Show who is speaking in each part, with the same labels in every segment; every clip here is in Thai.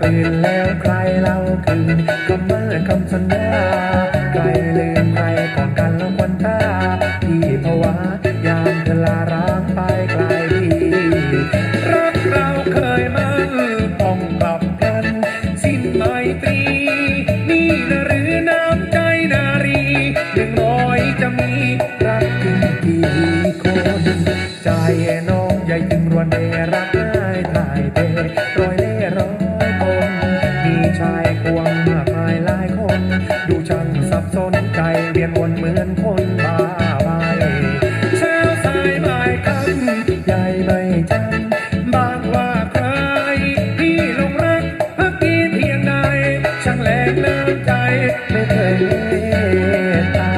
Speaker 1: ปืนแล้วใครเล่าคืนคำมั่นคำสัญญาใครลืมใครก่อนกันแล้ววันตาที่ภาวะยามเธอลาร้างไปไกลที่รักเราเคยมั่นต้องกลับกัน สิ้นไมตรีนี่นะหรือน้ำใจนารีหนึ่งร้อยจะมีรักจริงกี่คนใจน้องใหญ่จึงรวนเดรักง่ายถ่ายเทร้อยเล่ร้อย สนใจเวียนวนเหมือนคนบ้าใบเช้าสายบ่ายค่ำใหญ่ไม่จำบางว่าใครพี่ลงรักพักดีเพียงใดช่างแรงน้ำใจไม่เคยเมตตา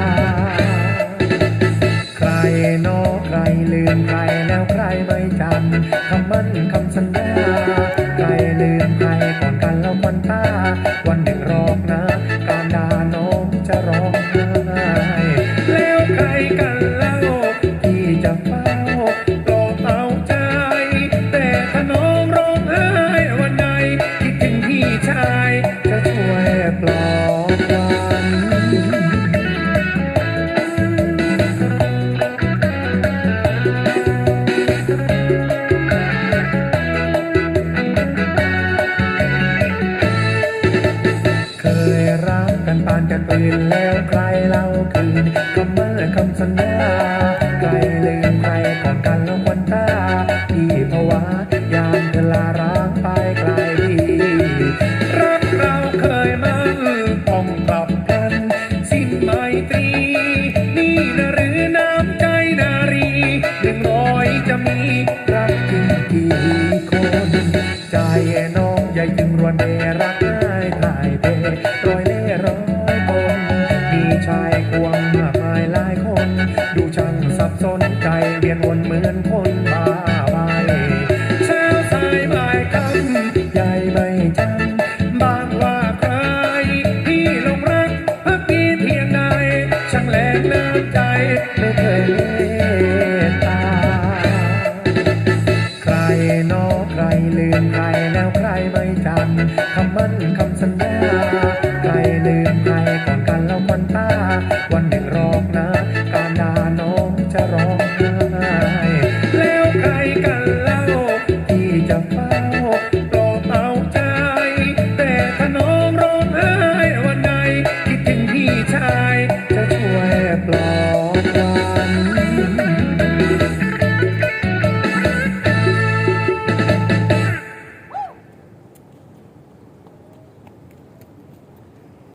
Speaker 1: ใครนอใครลืมใครแล้วใครไม่จำคำมั่นคำสัญญาใครลืมใครก่อนกันแล้วควันตาันปืนแล้วใครเล่าคืนคำมั่นคำสัญญาใครลืมใครก่อนกันแล้วควันตาที่ภาวะยามเธอลาร้างไปไกลรักเราเคยมันต้องกลับกันสิ้นไมตรีนี่นะหรือน้ำใจนารีหนึ่งร้อยจะมีรักจริงกี่คนใจน้องใหญ่จึงรวนเดรั ดูช่างสับสนใจ เวียนวนเหมือนคนบ้าใบเช้าสายบ่ายค่ำใหญ่ไม่จำบางว่าใครพี่ลงรักพักดีเพียงใดช่างแรงน้ำใจไม่เคยเมตตา ใครนอใครลืมใครแล้วใครไม่จำคำมั่นคำสัญญา